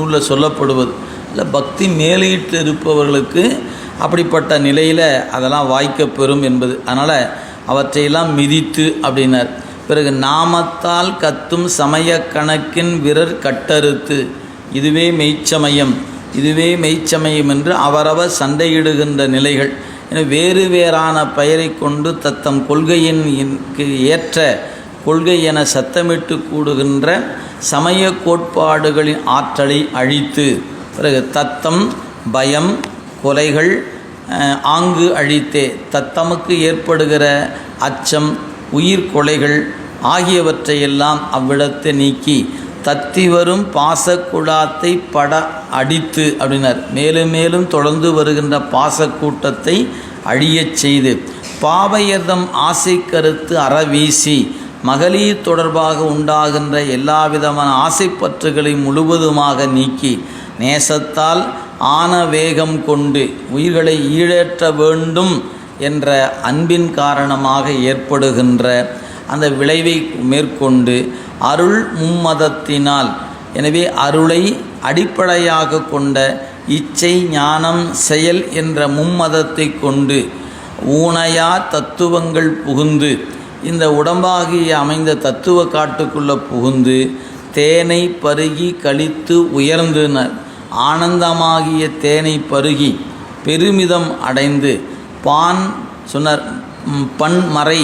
நூலில் சொல்லப்படுவது. இல்லை பக்தி மேலிட்டு இருப்பவர்களுக்கு அப்படிப்பட்ட நிலையில் அதெல்லாம் வாய்க்கப்பெறும் என்பது. அதனால் அவற்றையெல்லாம் மிதித்து அப்படின்னார். பிறகு நாமத்தால் கத்தும் சமய கணக்கின் விரர் கட்டறுத்து இதுவே மெய்ச்சமயம் இதுவே மெய்ச்சமயம் என்று அவரவர் சண்டையிடுகின்ற நிலைகள். என வேறு வேறான பெயரை கொண்டு தத்தம் கொள்கையின் ஏற்ற கொள்கை என சத்தமிட்டு கூடுகின்ற சமய கோட்பாடுகளின் ஆற்றலை அழித்து பிறகு தத்தம் பயம் கொலைகள் ஆங்கு அழித்தே தத்தமுக்கு ஏற்படுகிற அச்சம் உயிர் கொலைகள் ஆகியவற்றையெல்லாம் அவ்விடத்தை நீக்கி தத்தி வரும் பாசக்குழாத்தை பட அடித்து அப்படின்னார். மேலும் மேலும் தொடர்ந்து வருகின்ற பாசக்கூட்டத்தை அழியச் செய்து பாவையர்தம் ஆசை கருத்து அறவீசி மகளிர் தொடர்பாக உண்டாகின்ற எல்லா விதமான ஆசைப்பற்றுகளை முழுவதுமாக நீக்கி நேசத்தால் ஆன வேகம் கொண்டு உயிர்களை ஈழேற்ற வேண்டும் என்ற அன்பின் காரணமாக ஏற்படுகின்ற அந்த விளைவை மேற்கொண்டு அருள் மும்மதத்தினால் எனவே அருளை அடிப்படையாக கொண்ட இச்சை ஞானம் செயல் என்ற மும்மதத்தை கொண்டு ஊனையா தத்துவங்கள் புகுந்து இந்த உடம்பாகிய அமைந்த தத்துவ காட்டுக்குள்ளே புகுந்து தேனை பருகி கழித்து உயர்ந்தனர். ஆனந்தமாகிய தேனை பருகி பெருமிதம் அடைந்து பான் சொன்னார் பன்மறை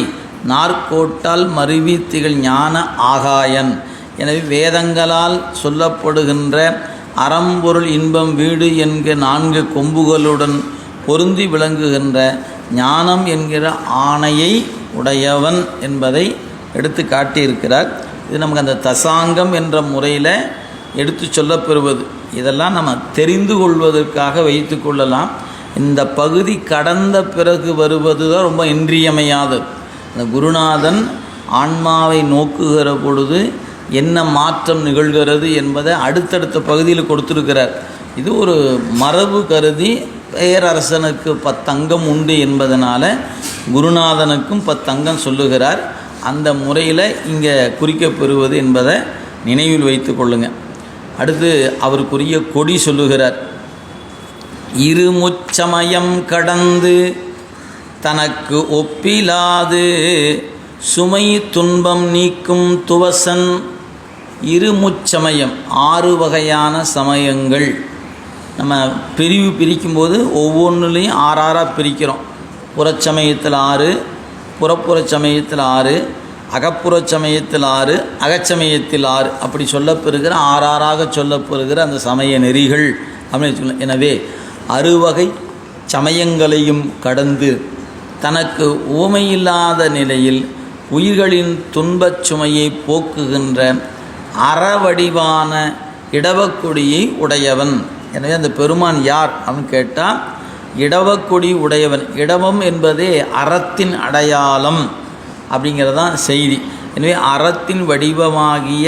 நாற்கோட்டால் மருவி திகழ் ஞான ஆகாயன். எனவே வேதங்களால் சொல்லப்படுகின்ற அறம்பொருள் இன்பம் வீடு என்கிற நான்கு கொம்புகளுடன் பொருந்தி விளங்குகின்ற ஞானம் என்கிற ஆணையை உடையவன் என்பதை எடுத்து காட்டியிருக்கிறார். இது நமக்கு அந்த தசாங்கம் என்ற முறையில் எடுத்து சொல்லப்பெறுவது. இதெல்லாம் நம்ம தெரிந்து கொள்வதற்காக வைத்து கொள்ளலாம். இந்த பகுதி கடந்த பிறகு வருவது தான் ரொம்ப இன்றியமையாதது. அந்த குருநாதன் ஆன்மாவை நோக்குகிற பொழுது என்ன மாற்றம் நிகழ்கிறது என்பதை அடுத்தடுத்த பகுதியில் கொடுத்துருக்கிறார். இது ஒரு மரபு கருதி பேரரசனுக்கு பத்தங்கம் உண்டு என்பதனால் குருநாதனுக்கும் பத்தங்கம் சொல்லுகிறார். அந்த முறையில் இங்கே குறிக்கப்பெறுவது என்பதை நினைவில் வைத்து கொள்ளுங்கள் அடுத்து அவருக்குரிய கொடி சொல்லுகிறார். இருமுச்சமயம் கடந்து தனக்கு ஒப்பிலாது சுமை துன்பம் நீக்கும் துவசன். இருமுச்சமயம் ஆறு வகையான சமயங்கள். நம்ம பிரிவு பிரிக்கும்போது ஒவ்வொன்றுலேயும் ஆறாறாக பிரிக்கிறோம். புறச்சமயத்தில் ஆறு புறப்புற சமயத்தில் ஆறு அகப்புறச்சமயத்தில் ஆறு அகச்சமயத்தில் ஆறு அப்படி சொல்லப்பெறுகிற ஆறாறாக சொல்லப்பெறுகிற அந்த சமய நெறிகள் அப்படின்னு சொல்லலாம் எனவே அறுவகை சமயங்களையும் கடந்து தனக்கு ஊமையில்லாத நிலையில் உயிர்களின் துன்பச் சுமையை போக்குகின்ற அறவடிவான இடவக்கொடியை உடையவன். எனவே அந்த பெருமான் யார் அப்படின்னு கேட்டால் இடவக்கொடி உடையவன். இடவம் என்பதே அறத்தின் அடையாளம் அப்படிங்கிறதான் செய்தி. எனவே அறத்தின் வடிவமாகிய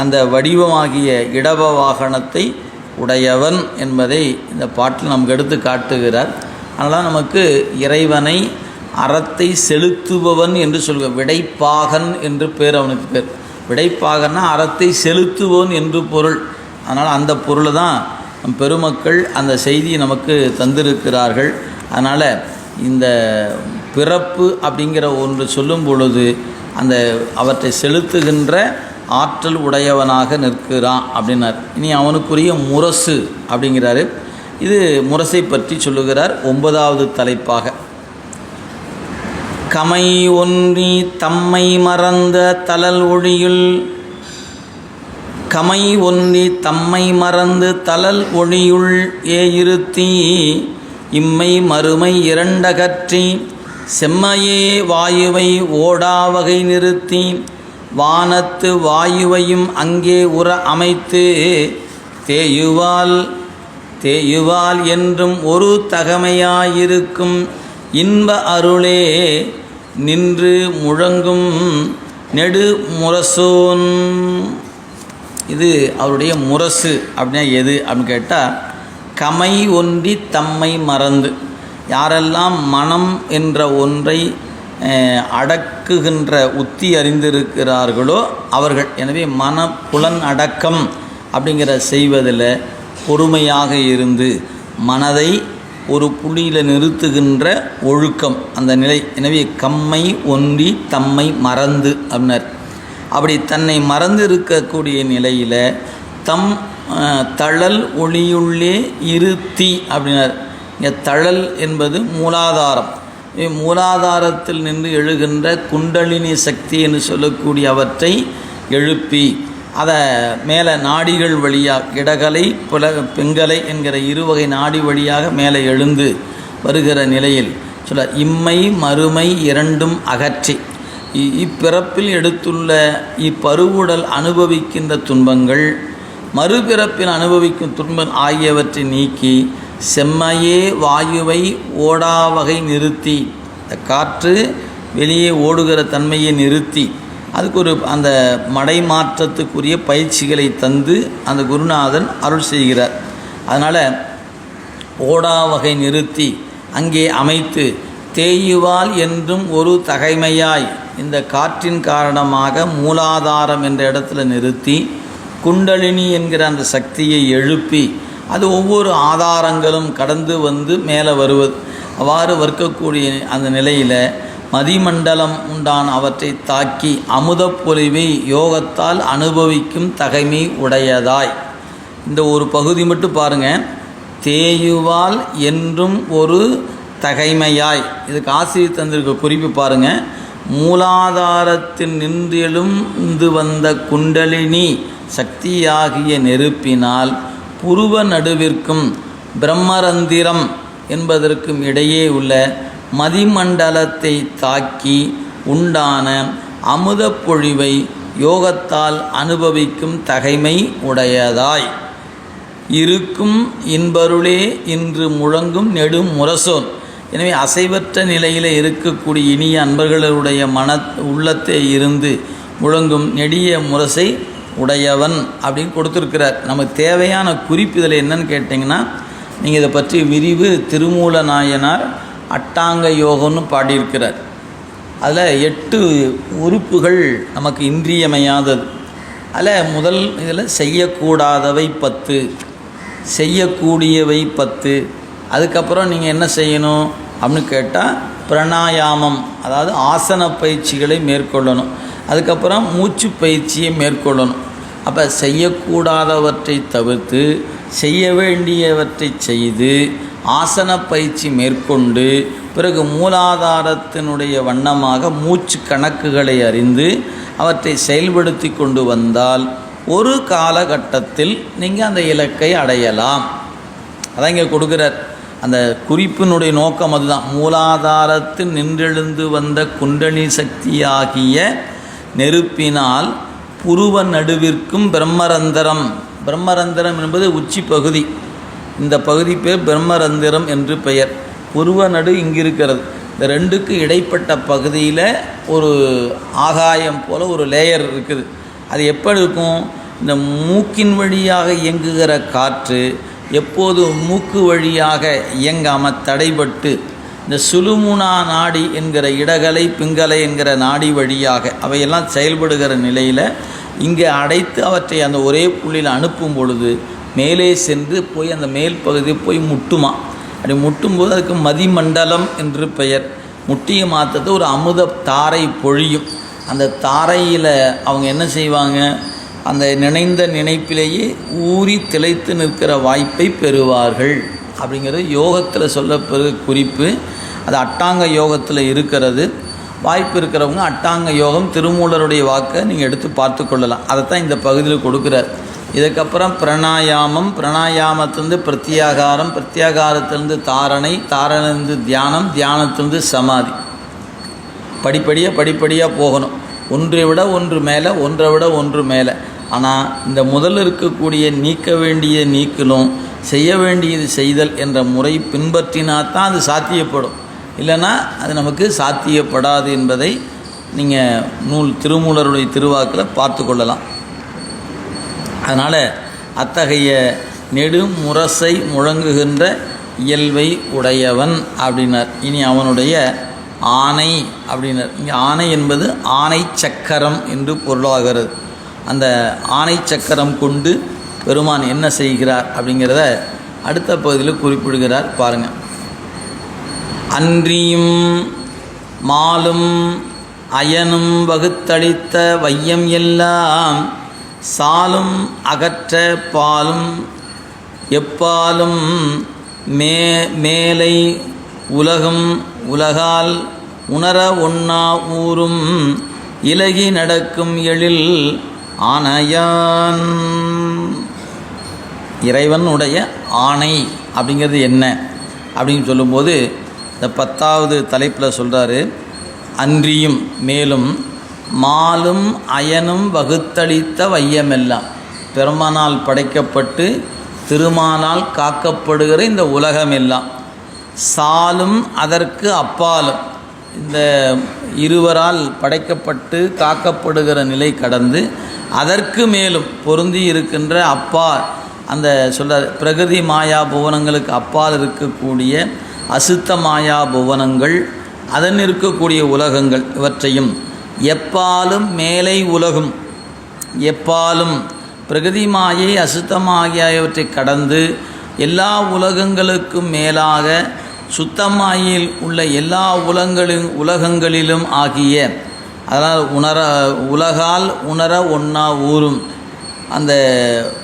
அந்த வடிவமாகிய இடவ வாகனத்தை உடையவன் என்பதை இந்த பாட்டில் நமக்கு எடுத்து காட்டுகிறார். அதனால் நமக்கு இறைவனை அறத்தை செலுத்துபவன் என்று சொல்க விடைப்பாகன் என்று பேர் அவனுக்கு பேர். விடைப்பாகன்னா அறத்தை செலுத்துவன் என்று பொருள். அதனால் அந்த பொருளை தான் பெருமக்கள் அந்த செய்தியை நமக்கு தந்திருக்கிறார்கள். அதனால் இந்த பிறப்பு அப்படிங்கிற ஒன்று சொல்லும் பொழுது அந்த அவற்றை செலுத்துகின்ற ஆற்றல் உடையவனாக நிற்கிறான் அப்படின்னார். இனி அவனுக்குரிய முரசு அப்படிங்கிறாரு. இது முரசை பற்றி சொல்லுகிறார் ஒன்பதாவது தலைப்பாக. கமை ஒன்றி தம்மை மறந்த தளல் ஒழியுள் கமை ஒன்றி தம்மை மறந்து தலல் ஒளியுள் ஏயிருத்தி இம்மை மறுமை இரண்டகற்றி செம்மையே வாயுவை ஓடாவகை நிறுத்தி வானத்து வாயுவையும் அங்கே உற அமைத்து தேயுவால் தேயுவால் என்றும் ஒரு தகமையாயிருக்கும் இன்ப அருளே நின்று முழங்கும் நெடு முரசோன் இது அவருடைய முரசு அப்படின்னா எது அப்படின்னு கேட்டால் கமை ஒன்றி தம்மை மறந்து. யாரெல்லாம் மனம் என்ற ஒன்றை அடக்குகின்ற உத்தி அறிந்திருக்கிறார்களோ அவர்கள். எனவே மன புலன் அடக்கம் அப்படிங்கிற செய்வதில் பொறுமையாக இருந்து மனதை ஒரு புள்ளியில் நிறுத்துகின்ற ஒழுக்கம் அந்த நிலை. எனவே கம்மை ஒன்றி தம்மை மறந்து அப்படின்னார். அப்படி தன்னை மறந்து இருக்கக்கூடிய நிலையில் தம் தழல் ஒளியுள்ளே இருத்தி அப்படின்னார். இங்கே தழல் என்பது மூலாதாரம். மூலாதாரத்தில் நின்று எழுகின்ற குண்டலினி சக்தி என்று சொல்லக்கூடிய அவற்றை எழுப்பி அதை மேலே நாடிகள் வழியாக இடகலை புல பெண்கலை என்கிற இருவகை நாடி வழியாக மேலே எழுந்து வருகிற நிலையில் சொல்ல இம்மை மறுமை இரண்டும் அகற்றி இப்பிறப்பில் எடுத்துள்ள இப்பருவுடல் அனுபவிக்கின்ற துன்பங்கள் மறுபிறப்பில் அனுபவிக்கும் துன்பம் ஆகியவற்றை நீக்கி செம்மையே வாயுவை ஓடாவகை நிறுத்தி இந்த காற்று வெளியே ஓடுகிற தன்மையை நிறுத்தி அதுக்கு ஒரு அந்த மடை மாற்றத்துக்குரிய பயிற்சிகளை தந்து அந்த குருநாதன் அருள் செய்கிறார். அதனால் ஓடாவகை நிறுத்தி அங்கே அமைத்து தேயுவால் என்றும் ஒரு தகைமையாய் இந்த காற்றின் காரணமாக மூலாதாரம் என்ற இடத்துல நிறுத்தி குண்டலினி என்கிற அந்த சக்தியை எழுப்பி அது ஒவ்வொரு ஆதாரங்களும் கடந்து வந்து மேலே வருவது. அவ்வாறு வர்க்கக்கூடிய அந்த நிலையில் மதிமண்டலம் உண்டான அவற்றை தாக்கி அமுதப் பொலிவை யோகத்தால் அனுபவிக்கும் தகைமை உடையதாய். இந்த ஒரு பகுதி மட்டும் பாருங்கள் தேயுவால் என்றும் ஒரு தகைமையாய். இதுக்கு ஆசிரியர் தந்திருக்க குறிப்பு பாருங்க. மூலாதாரத்தில் நின்றெழுந்து வந்த குண்டலினி சக்தியாகிய நெருப்பினால் புருவ நடுவிற்கும் பிரம்மரந்திரம் என்பதற்கும் இடையே உள்ள மதிமண்டலத்தை தாக்கி உண்டான அமுத பொழிவை யோகத்தால் அனுபவிக்கும் தகைமை உடையதாய். இருக்கும் இன்பருளே இன்று முழங்கும் நெடும் முரசோன் எனவே அசைவற்ற நிலையில் இருக்கக்கூடிய இனிய அன்பர்களுடைய மன உள்ளத்தை இருந்து முழங்கும் நெடிய முரசை உடையவன் அப்படின்னு கொடுத்துருக்கிறார். நமக்கு தேவையான குறிப்பு இதில் என்னன்னு கேட்டிங்கன்னா நீங்கள் இதை பற்றி விரிவு திருமூல நாயனார் அட்டாங்க யோகம்னு பாடியிருக்கிறார். அதில் எட்டு உறுப்புகள் நமக்கு இன்றியமையாதது. அதில் முதல் இதில் செய்யக்கூடாதவை பத்து செய்யக்கூடியவை பத்து அதுக்கப்புறம் நீங்கள் என்ன செய்யணும் அப்படின்னு கேட்டால் பிரணாயாமம் அதாவது ஆசன பயிற்சிகளை மேற்கொள்ளணும். அதுக்கப்புறம் மூச்சு பயிற்சியை மேற்கொள்ளணும். அப்போ செய்யக்கூடாதவற்றை தவிர்த்து செய்ய வேண்டியவற்றை செய்து ஆசன பயிற்சி மேற்கொண்டு பிறகு மூலாதாரத்தினுடைய வண்ணமாக மூச்சு கணக்குகளை அறிந்து அவற்றை செயல்படுத்தி கொண்டு வந்தால் ஒரு காலகட்டத்தில் நீங்கள் அந்த இலக்கை அடையலாம். அதான் இங்கே கொடுக்குறார். அந்த குறிப்பினுடைய நோக்கம் அதுதான். மூலாதாரத்தில் நின்றெழுந்து வந்த குண்டலி சக்தியாகிய நெருப்பினால் புருவ நடுவிற்கும் பிரம்மரந்தரம். பிரம்மரந்தரம் என்பது உச்சி பகுதி. இந்த பகுதி பேர் பிரம்மரந்திரம் என்று பெயர். புருவ நடு இங்கிருக்கிறது. இந்த ரெண்டுக்கு இடைப்பட்ட பகுதியில் ஒரு ஆகாயம் போல் ஒரு லேயர் இருக்குது. அது எப்படி இருக்கும் இந்த மூக்கின் வழியாக இயங்குகிற காற்று எப்போது மூக்கு வழியாக இயங்காமல் தடைபட்டு இந்த சுலுமுனா நாடி என்கிற இடகலை பிங்கலை என்கிற நாடி வழியாக அவையெல்லாம் செயல்படுகிற நிலையில் இங்கே அடைத்து அவற்றை அந்த ஒரே புள்ளியில் அனுப்பும் பொழுது மேலே சென்று போய் அந்த மேல் பகுதி போய் முட்டுமா? அப்படி முட்டும்போது அதுக்கு மதிமண்டலம் என்று பெயர். முட்டிய மாற்றத்தை ஒரு அமுத தாரை பொழியும். அந்த தாரையில் அவங்க என்ன செய்வாங்க? அந்த நினைந்த நினைப்பிலேயே ஊறி திளைத்து நிற்கிற வாய்ப்பை பெறுவார்கள். அப்படிங்கிறது யோகத்தில் சொல்லப்படுற குறிப்பு. அது அட்டாங்க யோகத்தில் இருக்கிறது. வாய்ப்பு இருக்கிறவங்க அட்டாங்க யோகம் திருமூலருடைய வாக்கை நீங்கள் எடுத்து பார்த்து கொள்ளலாம். அதைத்தான் இந்த பகுதியில் கொடுக்குறார். இதுக்கப்புறம் பிரணாயாமம். பிரணாயாமத்திலிருந்து பிரத்யாகாரம் பிரத்யாகாரத்திலிருந்து தாரணை தாரணிலிருந்து தியானம் தியானத்திலிருந்து சமாதி. படிப்படியாக படிப்படியாக போகணும். ஒன்றை விட ஒன்று மேலே ஒன்றை விட ஒன்று மேலே. ஆனால் இந்த முதல் இருக்கக்கூடிய நீக்க வேண்டிய நீக்கலும் செய்ய வேண்டியது செய்தல் என்ற முறை பின்பற்றினா தான் அது சாத்தியப்படும். இல்லைன்னா அது நமக்கு சாத்தியப்படாது என்பதை நீங்கள் நூல் திருமூலருடைய திருவாக்கில் பார்த்து கொள்ளலாம். அதனால் அத்தகைய நெடுமுரசை முழங்குகின்ற இயல்பை உடையவன் அப்படின்னார். இனி அவனுடைய ஆணை அப்படின்னார். இங்கே ஆணை என்பது ஆணை சக்கரம் என்று பொருளாகிறது. அந்த ஆணை சக்கரம் கொண்டு பெருமான் என்ன செய்கிறார் அப்படிங்கிறத அடுத்த பகுதியில் குறிப்பிடுகிறார் பாருங்கள் அன்றியும் மாலும் அயனும் வகுத்தளித்த வையம் எல்லாம் சாலும் அகற்ற பாலும் எப்பாலும் மே மேலை உலகம் உலகால் உணர ஒண்ணா ஊரும் இலகி நடக்கும் எழில் ஆனையான். இறைவனுடைய ஆணை அப்படிங்கிறது என்ன? அப்படின்னு சொல்லும்போது இந்த பத்தாவது தலைப்பில் சொல்கிறாரு அன்றியும் மேலும் மாலும் அயனும் வகுத்தளித்த வையமெல்லாம் பெருமானால் படைக்கப்பட்டு திருமானால் காக்கப்படுகிற இந்த உலகமெல்லாம் சாலும் அதற்கு அப்பாலும் இந்த இருவரால் படைக்கப்பட்டு காக்கப்படுகிற நிலை கடந்து அதற்கு மேலும் பொருந்தி இருக்கின்ற அப்பா அந்த சொல்ல பிரகிருதி மாயா புவனங்களுக்கு அப்பால் இருக்கக்கூடிய அசுத்த மாயா புவனங்கள் அதன் இருக்கக்கூடிய உலகங்கள் இவற்றையும் எப்பாலும் மேலை உலகும் எப்பாலும் பிரகதி மாயை அசுத்தமாகியவற்றை கடந்து எல்லா உலகங்களுக்கும் மேலாக சுத்தமாயில் உள்ள எல்லா உலகங்களின் உலகங்களிலும் ஆகிய அதனால் உணர உலகால் உணர ஒன்றா ஊறும். அந்த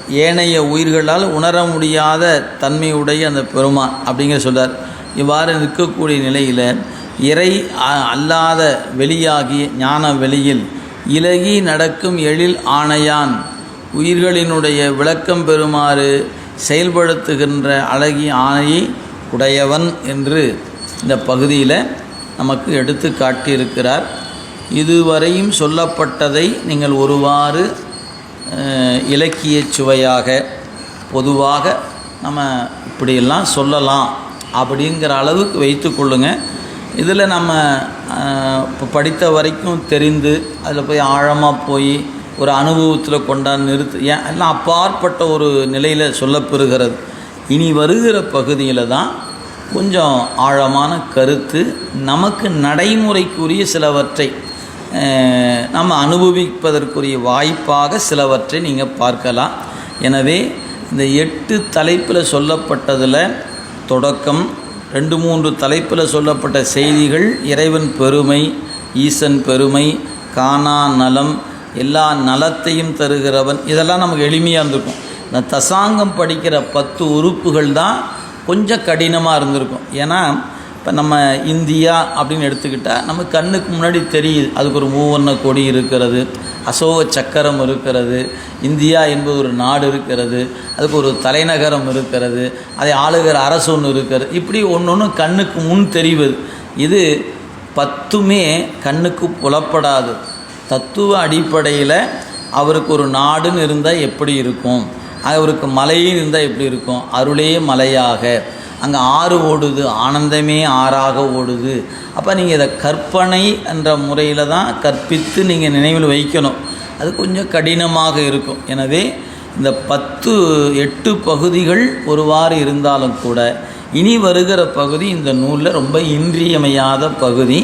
ஏனைய உயிர்களால் உணர முடியாத தன்மையுடைய அந்த பெருமான் அப்படிங்கிற சொல்கிறார் இவ்வாறு நிற்கக்கூடிய நிலையில் இறை அல்லாத வெளியாகிய ஞான வெளியில் இலகி நடக்கும் எழில் ஆணையான் உயிர்களினுடைய விளக்கம் பெறுமாறு செயல்படுத்துகின்ற அழகிய ஆணையை உடையவன் என்று இந்த பகுதியில் நமக்கு எடுத்து காட்டியிருக்கிறார். இதுவரையும் சொல்லப்பட்டதை நீங்கள் ஒருவாறு இலக்கிய சுவையாக பொதுவாக நம்ம இப்படியெல்லாம் சொல்லலாம் அப்படிங்கிற அளவுக்கு வைத்துக்கொள்ளுங்க இதில் நம்ம இப்போ படித்த வரைக்கும் தெரிந்து அதில் போய் ஆழமாக போய் ஒரு அனுபவத்தில் கொண்டாந்து நிறுத்து ஏன் எல்லாம் அப்பாற்பட்ட ஒரு நிலையில் சொல்லப்பெறுகிறது இனி வருகிற பகுதியில் தான் கொஞ்சம் ஆழமான கருத்து நமக்கு நடைமுறைக்குரிய சிலவற்றை நம்ம அனுபவிப்பதற்குரிய வாய்ப்பாக சிலவற்றை நீங்கள் பார்க்கலாம். எனவே இந்த எட்டு தலைப்பில் சொல்லப்பட்டதில் தொடக்கம் ரெண்டு மூன்று தலைப்பில் சொல்லப்பட்ட செய்திகள் இறைவன் பெருமை ஈசன் பெருமை காணா நலம் எல்லா நலத்தையும் தருகிறவன் இதெல்லாம் நமக்கு எளிமையாக இருந்திருக்கும். இந்த தசாங்கம் படிக்கிற பத்து உறுப்புகள் தான் கொஞ்சம் கடினமாக இருந்திருக்கும். ஏன்னா இப்போ நம்ம இந்தியா அப்படின்னு எடுத்துக்கிட்டால் நம்ம கண்ணுக்கு முன்னாடி தெரியுது. அதுக்கு ஒரு மூவர்ண கொடி இருக்கிறது அசோக சக்கரம் இருக்கிறது இந்தியா என்பது ஒரு நாடு இருக்கிறது அதுக்கு ஒரு தலைநகரம் இருக்கிறது அதை ஆளுகிற அரசு ஒன்று இருக்கிறது. இப்படி ஒன்று ஒன்று கண்ணுக்கு முன் தெரிவது. இது பத்துமே கண்ணுக்கு புலப்படாது. தத்துவ அடிப்படையில் அவருக்கு ஒரு நாடுன்னு இருந்தால் எப்படி இருக்கும்? அவருக்கு மலையும் இருந்தால் எப்படி இருக்கும்? அருளே மலையாக. அங்கே ஆறு ஓடுது ஆனந்தமே ஆறாக ஓடுது. அப்போ நீங்கள் இதை கற்பனை என்ற முறையில் தான் கற்பித்து நீங்கள் நினைவில் வைக்கணும். அது கொஞ்சம் கடினமாக இருக்கும். எனவே இந்த பத்து எட்டு பகுதிகள் ஒருவாறு இருந்தாலும் கூட இனி வருகிற பகுதி இந்த நூலில் ரொம்ப இன்றியமையாத பகுதி.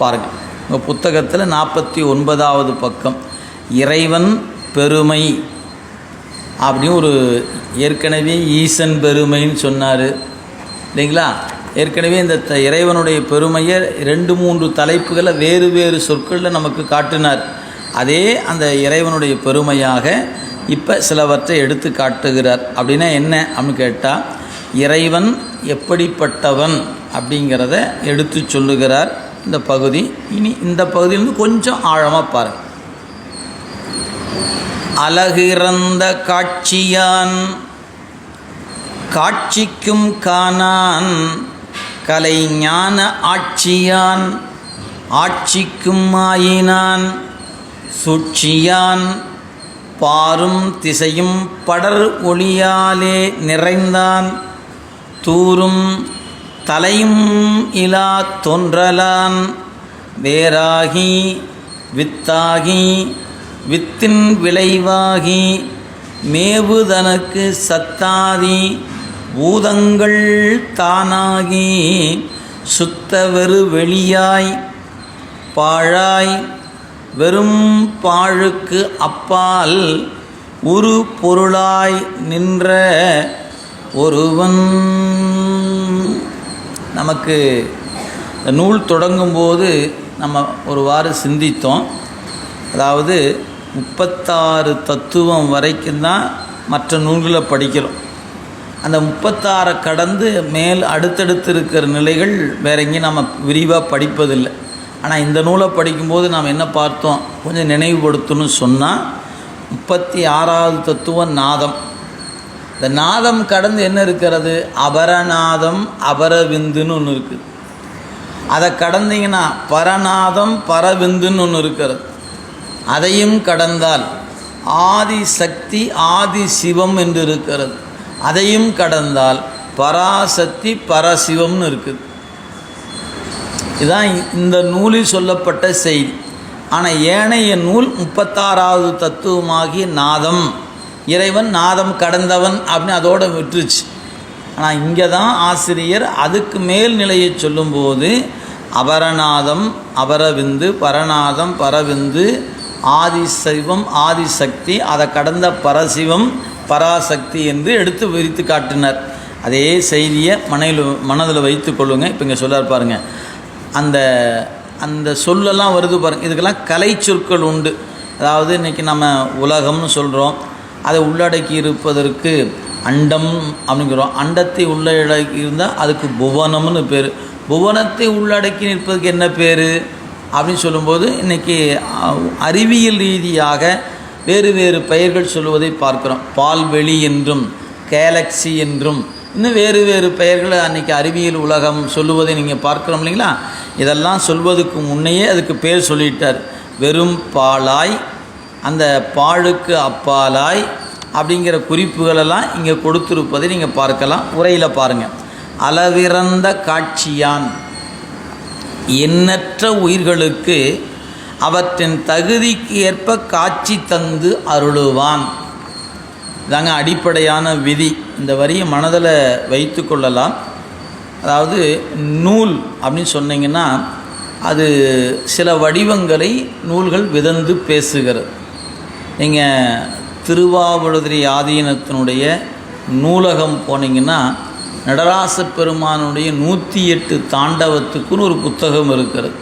பாருங்கள் உங்கள் புத்தகத்தில் நாற்பத்தி ஒன்பதாவது பக்கம். இறைவன் பெருமை அப்படின்னு ஒரு ஏற்கனவே ஈசன் பெருமைன்னு சொன்னார். இல்லைங்களா? ஏற்கனவே இந்த த- இறைவனுடைய பெருமையை ரெண்டு மூன்று தலைப்புகளை வேறு வேறு சொற்களில் நமக்கு காட்டினார். அதே அந்த இறைவனுடைய பெருமையாக இப்போ சிலவற்றை எடுத்து காட்டுகிறார். அப்படின்னா என்ன அப்படின்னு கேட்டால் இறைவன் எப்படிப்பட்டவன் அப்படிங்கிறத எடுத்து சொல்லுகிறார். இந்த பகுதி. இனி இந்த பகுதியிலிருந்து கொஞ்சம் ஆழமாக பாருங்கள் அழகிறந்த காட்சியான் காட்சிக்கும் காணான் கலைஞான ஆட்சியான் ஆட்சிக்கும் ஆயினான் சூழ்ச்சியான் பாரும் திசையும் படர் ஒளியாலே நிறைந்தான் தூரும் தலையும் இலா தோன்றலான் வேறாகி வித்தாகி வித்தின் விளைவாகி மேவுதனக்கு சத்தாதி பூதங்கள் தானாகி சுத்த வெறு வெளியாய் பாழாய் வெறும் பாழுக்கு அப்பால் உரு பொருளாய் நின்ற ஒருவன். நமக்கு நூல் தொடங்கும்போது நம்ம ஒருவாறு சிந்தித்தோம். அதாவது முப்பத்தாறு தத்துவம் வரைக்கும் தான் மற்ற நூல்களை படிக்கிறோம். அந்த முப்பத்தாறை கடந்து மேல் அடுத்தடுத்து இருக்கிற நிலைகள் வேற எங்கேயும் நம்ம விரிவாக படிப்பதில்லை. ஆனால் இந்த நூலை படிக்கும்போது நாம் என்ன பார்த்தோம்? கொஞ்சம் நினைவுபடுத்தணும்னு சொன்னால் முப்பத்தி ஆறாவது தத்துவம் நாதம். இந்த நாதம் கடந்து என்ன இருக்கிறது? அபரநாதம் அபரவிந்துன்னு ஒன்று இருக்குது அதை கடந்தீங்கன்னா பரநாதம் பரவிந்துன்னு ஒன்று இருக்கிறது. அதையும் கடந்தால் ஆதி சக்தி ஆதி சிவம் என்று இருக்கிறது அதையும் கடந்தால் பராசக்தி பரசிவம்னு இருக்குது. இதுதான் இந்த நூலில் சொல்லப்பட்ட செய்தி. ஆனால் ஏனைய நூல் முப்பத்தாறாவது தத்துவமாகிய நாதம் இறைவன் நாதம் கடந்தவன் அப்படின்னு அதோடு விட்டுருச்சு. ஆனால் இங்கே தான் ஆசிரியர் அதுக்கு மேல் நிலையை சொல்லும்போது அபரநாதம் அபரவிந்து பரநாதம் பரவிந்து ஆதிசைவம் ஆதிசக்தி ஆதி சக்தி அதை கடந்த பரசிவம் பராசக்தி என்று எடுத்து விரித்து காட்டினர். அதே செய்தியை மனையில் மனதில் வைத்து கொள்ளுங்க. இப்போ இங்கே சொல்லார் பாருங்க. அந்த அந்த சொல்லெல்லாம் வருது பாருங்கள் இதுக்கெல்லாம் கலை சொற்கள் உண்டு. அதாவது இன்றைக்கி நம்ம உலகம்னு சொல்கிறோம் அதை உள்ளடக்கி இருப்பதற்கு அண்டம் அப்படிங்கிறோம் அண்டத்தை உள்ளடக்கி இருந்தால் அதுக்கு புவனம்னு பேர். புவனத்தை உள்ளடக்கி நிற்பதுக்கு என்ன பேர்? அப்படின்னு சொல்லும்போது இன்றைக்கி அறிவியல் ரீதியாக வேறு வேறு பெயர்கள் சொல்லுவதை பார்க்குறோம். பால்வெளி என்றும் கேலக்ஸி என்றும் இன்னும் வேறு வேறு பெயர்களை அன்றைக்கி அறிவியல் உலகம் சொல்லுவதை நீங்கள் பார்க்குறோம் இல்லைங்களா? இதெல்லாம் சொல்வதற்கு முன்னையே அதுக்கு பேர் சொல்லிட்டார். வெறும் பாலாய் அந்த பாழுக்கு அப்பாலாய் அப்படிங்கிற குறிப்புகளெல்லாம் இங்கே கொடுத்துருப்பதை நீங்கள் பார்க்கலாம். உரையில் பாருங்கள் அளவிறந்த காட்சியான் எண்ணற்ற உயிர்களுக்கு அவற்றின் தகுதிக்கு ஏற்ப காட்சி தந்து அருளுவான். இதாங்க அடிப்படையான விதி. இந்த வரியை மனதில் வைத்து கொள்ளலாம். அதாவது நூல் அப்படின்னு சொன்னீங்கன்னா அது சில வடிவங்களை நூல்கள் விதந்து பேசுகிறது. நீங்கள் திருவாவடுதுறை ஆதீனத்தினுடைய நூலகம் போனீங்கன்னா நடராச பெருமானுடைய நூற்றி எட்டு தாண்டவத்துக்குன்னு ஒரு புத்தகம் இருக்கிறது.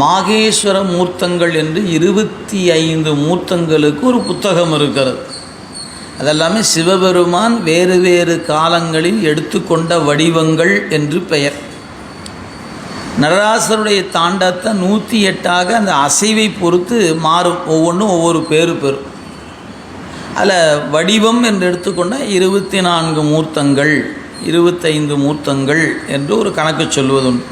மாகேஸ்வர மூர்த்தங்கள் என்று இருபத்தி ஐந்து மூர்த்தங்களுக்கு ஒரு புத்தகம் இருக்கிறது. அதெல்லாமே சிவபெருமான் வேறு வேறு காலங்களில் எடுத்துக்கொண்ட வடிவங்கள் என்று பெயர். நடராசருடைய தாண்டத்தை நூற்றி எட்டாக அந்த அசைவை பொறுத்து மாறும். ஒவ்வொன்றும் ஒவ்வொரு பேர் பெறும். அதில் வடிவம் என்று எடுத்துக்கொண்டால் இருபத்தி நான்கு மூர்த்தங்கள் இருபத்தைந்து மூர்த்தங்கள் என்று ஒரு கணக்கு சொல்வதுண்டு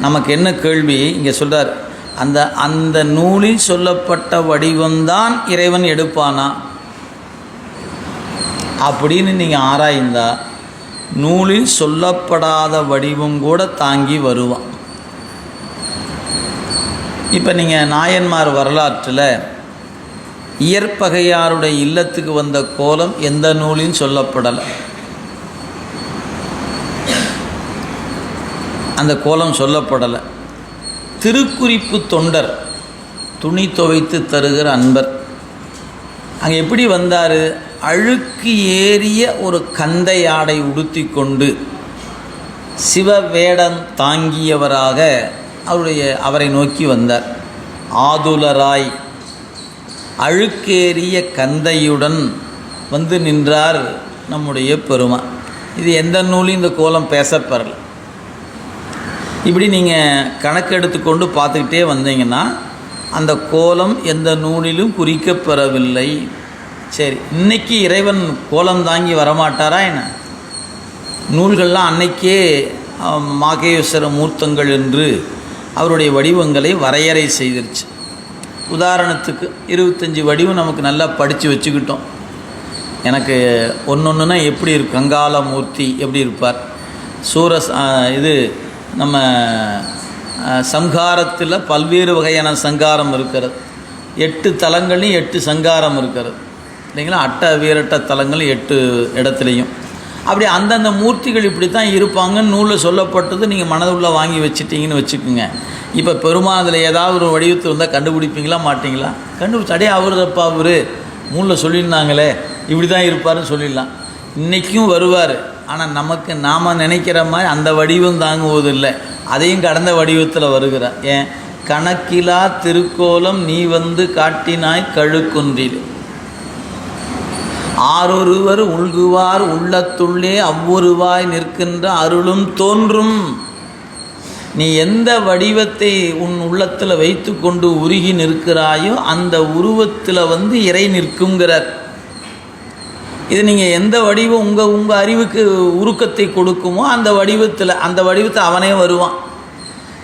நமக்கு என்ன கேள்வி? இங்கே சொல்கிறார் அந்த அந்த நூலில் சொல்லப்பட்ட வடிவம்தான் இறைவன் எடுப்பானா? அப்படின்னு நீங்கள் ஆராய்ந்தா நூலில் சொல்லப்படாத வடிவம் கூட தாங்கி வருவான். இப்போ நீங்கள் நாயன்மார் வரலாற்றில் இயற்பகையாருடைய இல்லத்துக்கு வந்த கோலம் எந்த நூலிலும் சொல்லப்படலை? அந்த கோலம் சொல்லப்படலை. திருக்குறிப்பு தொண்டர் துணி துவைத்து தருகிற அன்பர். அங்கே எப்படி வந்தார்? அழுக்கு ஏறிய ஒரு கந்தை ஆடை உடுத்தி கொண்டு சிவ வேடம் தாங்கியவராக அவருடைய அவரை நோக்கி வந்தார். ஆதுலராய் அழுக்கேறிய கந்தையுடன் வந்து நின்றார் நம்முடைய பெருமா. இது எந்த நூலும் இந்த கோலம் பேசப்பெறல இப்படி நீங்கள் கணக்கு எடுத்துக்கொண்டு பார்த்துக்கிட்டே வந்தீங்கன்னா அந்த கோலம் எந்த நூலிலும் குறிக்கப்பெறவில்லை சரி இன்னைக்கு இறைவன் கோலம் தாங்கி வரமாட்டாரா என்ன? நூல்கள்லாம் அன்னைக்கே மாகேஸ்வர மூர்த்தங்கள் என்று அவருடைய வடிவங்களை வரையறை செய்திருச்சு. உதாரணத்துக்கு இருபத்தஞ்சி வடிவம் நமக்கு நல்லா படித்து வச்சுக்கிட்டோம். எனக்கு ஒன்று எப்படி இருக்கு கங்காலமூர்த்தி எப்படி இருப்பார்? சூரஸ் இது நம்ம சங்காரத்தில் பல்வேறு வகையான சங்காரம் இருக்கிறது. எட்டு தலங்களையும் எட்டு சங்காரம் இருக்கிறது. இல்லைங்களா? அட்ட வீரட்ட தலங்களும் எட்டு இடத்துலையும். அப்படி அந்தந்த மூர்த்திகள் இப்படி தான் இருப்பாங்கன்னு நூலில் சொல்லப்பட்டது நீங்கள் மனதுள்ளே வாங்கி வச்சுட்டிங்கன்னு வச்சுக்கோங்க. இப்போ பெருமானதில் ஏதாவது ஒரு வடிவத்தில் இருந்தால் கண்டுபிடிப்பீங்களா மாட்டிங்களா? கண்டுபிடிச்சு அடையே அவர் அவர். நூலில் சொல்லியிருந்தாங்களே இப்படி தான் இருப்பாருன்னு சொல்லிடலாம். இன்றைக்கும் வருவார். ஆனால் நமக்கு நாம் நினைக்கிற மாதிரி அந்த வடிவம் தாங்குவதில்லை. அதையும் கடந்த வடிவத்தில் வருகிறார் ஏன்? கணக்கிலா திருக்கோலம் நீ வந்து காட்டினாய் கழுக்குன்றில். ஆரொருவர் உள்குவார் உள்ளத்துள்ளே அவ்வொருவாய் நிற்கின்ற அருளும் தோன்றும். நீ எந்த வடிவத்தை உன் உள்ளத்தில் வைத்து கொண்டு உருகி நிற்கிறாயோ அந்த உருவத்தில் வந்து இறை நிற்குங்கிறார் இது நீங்கள் எந்த வடிவம் உங்கள் உங்கள் அறிவுக்கு உருக்கத்தை கொடுக்குமோ அந்த வடிவத்தில் அந்த வடிவத்தை அவனே வருவான்.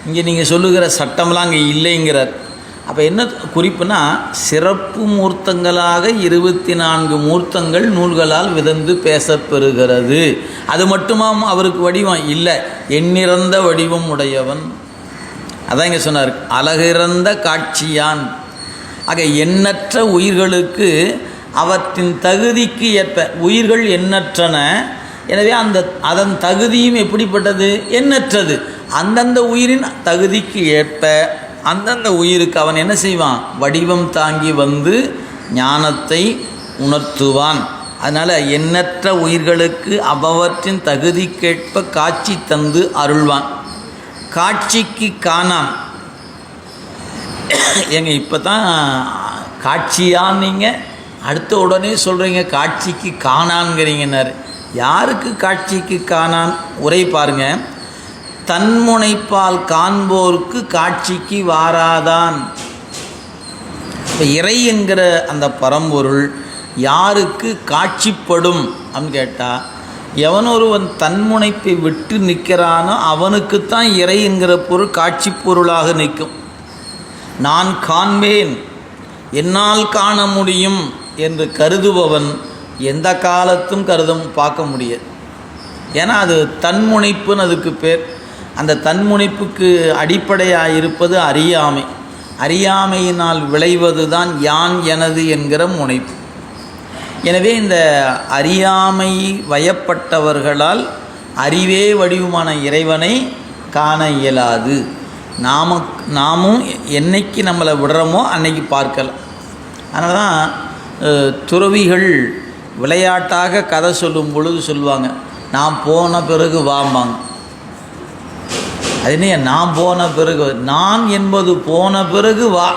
இங்கே நீங்கள் சொல்லுகிற சட்டம்லாம் அங்கே இல்லைங்கிறார். அப்போ என்ன குறிப்புனா சிறப்பு மூர்த்தங்களாக இருபத்தி நான்கு மூர்த்தங்கள் நூல்களால் விதந்து பேசப்பெறுகிறது. அது மட்டுமாம் அவருக்கு வடிவம் இல்லை எண்ணிறந்த வடிவம் உடையவன். அதான் இங்கே சொன்னார் அழகிறந்த காட்சியான். ஆக எண்ணற்ற உயிர்களுக்கு அவற்றின் தகுதிக்கு ஏற்ப உயிர்கள் எண்ணற்றன எனவே அந்த அதன் தகுதியும் எப்படிப்பட்டது? எண்ணற்றது. அந்தந்த உயிரின் தகுதிக்கு ஏற்ப அந்தந்த உயிருக்கு அவன் என்ன செய்வான்? வடிவம் தாங்கி வந்து ஞானத்தை உணர்த்துவான். அதனால் எண்ணற்ற உயிர்களுக்கு அவற்றின் தகுதிக்கேற்ப காட்சி தந்து அருள்வான். காட்சிக்கு காணாம். ஏங்க இப்போ தான் காட்சியான்னீங்க அடுத்த உடனே சொல்கிறீங்க காட்சிக்கு காணான்ங்கிறீங்கன்னாரு. யாருக்கு காட்சிக்கு காணான்? உரை பாருங்கள் தன்முனைப்பால் காண்போர்க்கு காட்சிக்கு வாராதான். இப்போ இறை என்கிற அந்த பரம்பொருள் யாருக்கு காட்சிப்படும் அப்படின்னு கேட்டால் எவனொருவன் தன்முனைப்பை விட்டு நிற்கிறானோ அவனுக்குத்தான் இறை என்கிற பொருள் காட்சி பொருளாக நிற்கும். நான் காண்பேன் என்னால் காண முடியும் என்று கருதுபவன் எந்த காலத்தும் கருதும் பார்க்க முடியாது. ஏன்னா அது தன்முனைப்புன்னு அதுக்கு பேர். அந்த தன்முனைப்புக்கு அடிப்படையாக இருப்பது அறியாமை. அறியாமையினால் விளைவது தான் யான் எனது என்கிற முனைப்பு. எனவே இந்த அறியாமை வயப்பட்டவர்களால் அறிவே வடிவமான இறைவனை காண இயலாது. நாம நாமும் என்னைக்கு நம்மளை விடுறோமோ அன்னைக்கு பார்க்கலாம் அதனால தான் துறவிகள் விளையாட்டாக கதை சொல்லும் பொழுது சொல்லுவாங்க நான் போன பிறகு வாம்பாங்க. அது என்ன நான் போன பிறகு நான் என்பது போன பிறகு வா.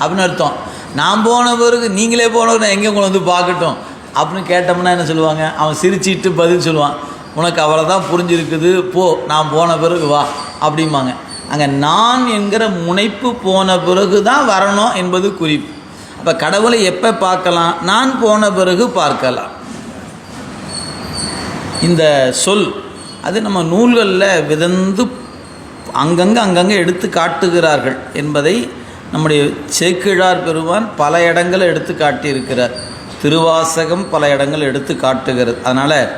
அப்படின்னு அர்த்தம். நான் போன பிறகு நீங்களே போன நான் எங்கே உங்களை வந்து பார்க்கட்டும்? அப்படின்னு கேட்டோம்னா என்ன சொல்லுவாங்க? அவன் சிரிச்சிட்டு பதில் சொல்லுவான். உனக்கு அவ்வளோதான் புரிஞ்சிருக்குது போ நான் போன பிறகு வா அப்படிம்பாங்க. அங்கே நான் என்கிற முனைப்பு போன பிறகு தான் வரணும் என்பது குறிப்பு. அப்போ கடவுளை எப்போ பார்க்கலாம்? நான் போன பிறகு பார்க்கலாம். இந்த சொல் அது நம்ம நூல்களில் விதந்து அங்கங்கே அங்கங்கே எடுத்து காட்டுகிறார்கள் என்பதை நம்முடைய சேக்கிழார் பெருமான் பல இடங்களை எடுத்து காட்டியிருக்கிறார். திருவாசகம் பல இடங்கள் எடுத்து காட்டுகிறது. அதனால்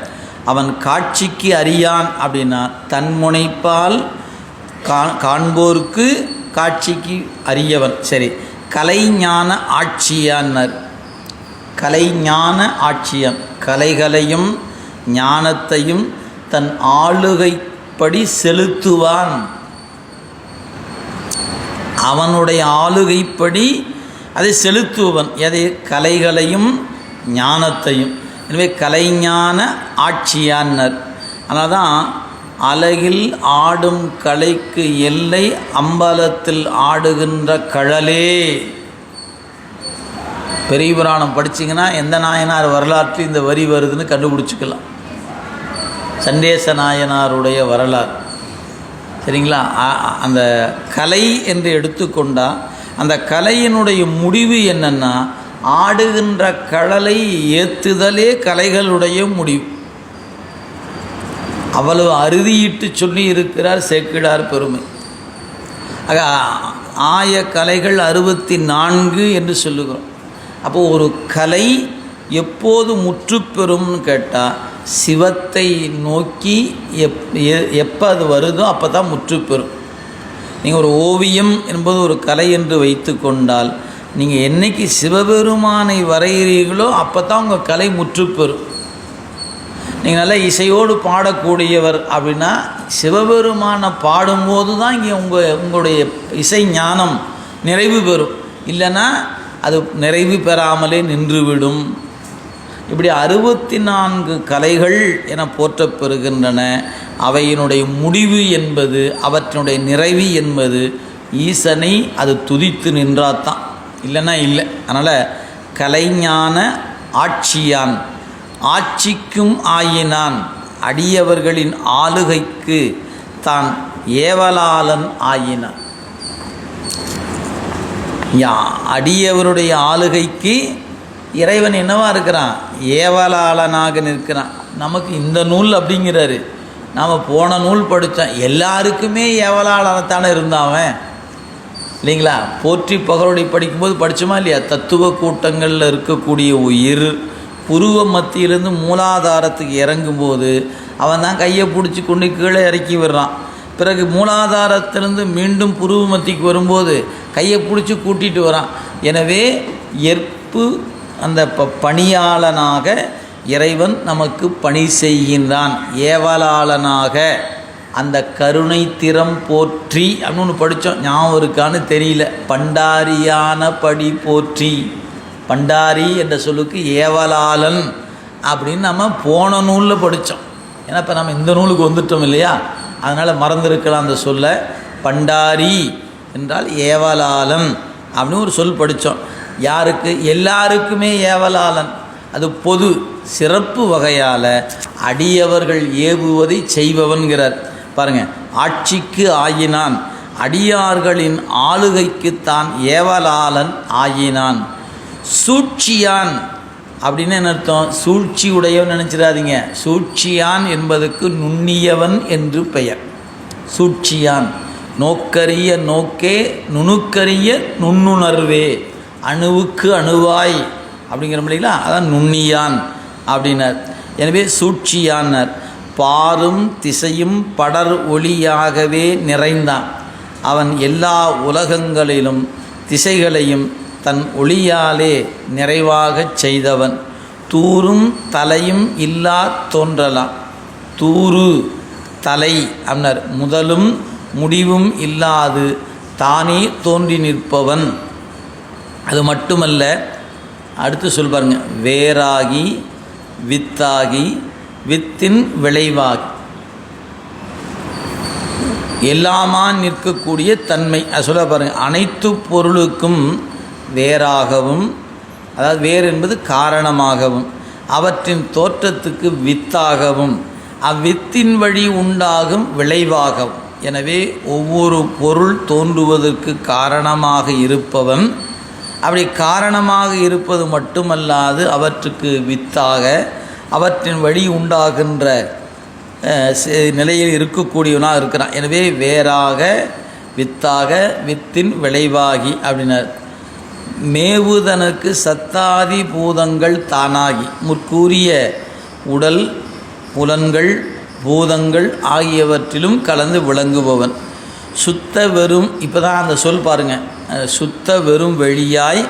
அவன் காட்சிக்கு அறியான் அப்படின்னா தன்முனைப்பால் கா காண்போருக்கு காட்சிக்கு அறியவன் சரி கலைஞான ஆட்சியான்னர். கலைஞான ஆட்சியம் கலைகளையும் ஞானத்தையும் தன் ஆளுகைப்படி செலுத்துவான். அவனுடைய ஆளுகைப்படி அதை செலுத்துவன் எதை? கலைகளையும் ஞானத்தையும். எனவே கலைஞான ஆட்சியான்னர். அதனால் தான் அழகில் ஆடும் கலைக்கு எல்லை அம்பலத்தில் ஆடுகின்ற கழலே. பெரிய புராணம் படிச்சிங்கன்னா எந்த நாயனார் வரலாற்றில் இந்த வரி வருதுன்னு கண்டுபிடிச்சிக்கலாம். சண்டேச நாயனாருடைய வரலாறு. சரிங்களா? அந்த கலை என்று எடுத்துக்கொண்டால் அந்த கலையினுடைய முடிவு என்னென்னா ஆடுகின்ற கடலை ஏத்துதலே கலைகளுடைய முடிவு. அவ்வளவு அறுதியிட்டு சொல்லி இருக்கிறார் சேக்கிடார் பெருமை. ஆக ஆய கலைகள் அறுபத்தி நான்கு என்று சொல்லுகிறோம். அப்போது ஒரு கலை எப்போது முற்றுப்பெறும்னு கேட்டால் சிவத்தை நோக்கி எப் எ- எப்போ அது வருதோ அப்போ தான் முற்றுப்பெறும். நீங்கள் ஒரு ஓவியம் என்பது ஒரு கலை என்று வைத்து கொண்டால் நீங்கள் என்னைக்கு சிவபெருமானை வரைகிறீர்களோ அப்போ தான் உங்கள் கலை முற்றுப்பெறும். நீங்கள் நல்லா இசையோடு பாடக்கூடியவர் அப்படின்னா சிவபெருமானை பாடும்போது தான் இங்கே உங்கள் உங்களுடைய இசை ஞானம் நிறைவு பெறும். இல்லைன்னா அது நிறைவு பெறாமலே நின்றுவிடும். இப்படி அறுபத்தி நான்கு கலைகள் என போற்றப்பெறுகின்றன. அவையினுடைய முடிவு என்பது அவற்றினுடைய நிறைவு என்பது ஈசனை அது துதித்து நின்றாதான் இல்லைன்னா இல்லை. அதனால் கலைஞான ஆட்சியான் ஆட்சிக்கும் ஆயினான் அடியவர்களின் ஆளுகைக்கு தான் ஏவலாளன் ஆயினான். யா அடியவருடைய ஆளுகைக்கு இறைவன் என்னவாக இருக்கிறான்? ஏவலாளனாக நிற்கிறான். நமக்கு இந்த நூல் அப்படிங்கிறாரு. நாம் போன நூல் படித்தோம் எல்லாருக்குமே ஏவலாளனத்தானே இருந்தாவன் இல்லைங்களா? போற்றி பகலோடி படிக்கும்போது படித்தோமா இல்லையா? தத்துவ கூட்டங்களில் இருக்கக்கூடிய உயிர் புருவ மத்தியிலிருந்து மூலாதாரத்துக்கு இறங்கும்போது அவன் தான் கையை பிடிச்சி கொண்டு கீழே இறக்கி விடுறான். பிறகு மூலாதாரத்திலிருந்து மீண்டும் புருவ மத்திக்கு வரும்போது கையை பிடிச்சி கூட்டிகிட்டு வரான். எனவே எற்பு அந்த ப பணியாளனாக இறைவன் நமக்கு பணி செய்கின்றான். ஏவலாளனாக அந்த கருணை திறம் போற்றி அப்படின்னு ஒன்று படித்தோம் ஞாபகம் இருக்கான்னு தெரியல. பண்டாரியான படி போற்றி. பண்டாரி என்ற சொல்லுக்கு ஏவலாளன் அப்படின்னு நம்ம போன நூலில் படித்தோம் ஏன்னா இப்போ நம்ம இந்த நூலுக்கு வந்துட்டோம் இல்லையா? அதனால் மறந்துருக்கலாம் அந்த சொல்ல. பண்டாரி என்றால் ஏவலாளன் அப்படின்னு ஒரு சொல் படித்தோம் யாருக்கு? எல்லாருக்குமே ஏவலாளன். அது பொது சிறப்பு வகையால் அடியவர்கள் ஏவுவதை செய்பவன்கிறார். பாருங்கள் ஆட்சிக்கு ஆயினான் அடியார்களின் ஆளுகைக்குத்தான் ஏவலாளன் ஆயினான். சூழ்ச்சியான் அப்படின்னு என்ன அர்த்தம்? சூழ்ச்சி உடையவன் நினச்சிடாதீங்க. சூழ்ச்சியான் என்பதுக்கு நுண்ணியவன் என்று பெயர். சூழ்ச்சியான். நோக்கரிய நோக்கே நுணுக்கரிய நுண்ணுணர்வே. அணுவுக்கு அணுவாய் அப்படிங்கிற இல்லைங்களா? அதான் நுண்ணியான் அப்படின்னார். எனவே சூழ்ச்சியானார். பாரும் திசையும் படர் ஒளியாகவே நிறைந்தான். அவன் எல்லா உலகங்களிலும் திசைகளையும் தன் ஒளியாலே நிறைவாகச் செய்தவன். தூரும் தலையும் இல்லா தோன்றலாம். தூரு தலை அப்படின்னார் முதலும் முடிவும் இல்லாது தானே தோன்றி நிற்பவன். அது மட்டுமல்ல அடுத்து சொல் பாருங்க. வேராகி வித்தாகி வித்தின் விளைவாகி. எல்லாமா நிற்கக்கூடிய தன்மை அது சொல்ல பாருங்கள் அனைத்து பொருளுக்கும் வேறாகவும் அதாவது வேறு என்பது காரணமாகவும் அவற்றின் தோற்றத்துக்கு வித்தாகவும் அவ்வித்தின் வழி உண்டாகும் விளைவாகவும். எனவே ஒவ்வொரு பொருள் தோன்றுவதற்கு காரணமாக இருப்பவன் அப்படி காரணமாக இருப்பது மட்டுமல்லாது அவற்றுக்கு வித்தாக அவற்றின் வழி உண்டாகின்ற நிலையில் இருக்கக்கூடியவனாக இருக்கிறான். எனவே வேறாக வித்தாக வித்தின் விளைவாகி அப்படின்னார். மேவுதனுக்கு சத்தாதி பூதங்கள் தானாகி முற்கூறிய உடல் புலன்கள் பூதங்கள் ஆகியவற்றிலும் கலந்து விளங்குபவன். சுத்த வெறும் இப்போ தான் அந்த சொல் பாருங்கள் சுத்த வெறும் வெளியாய்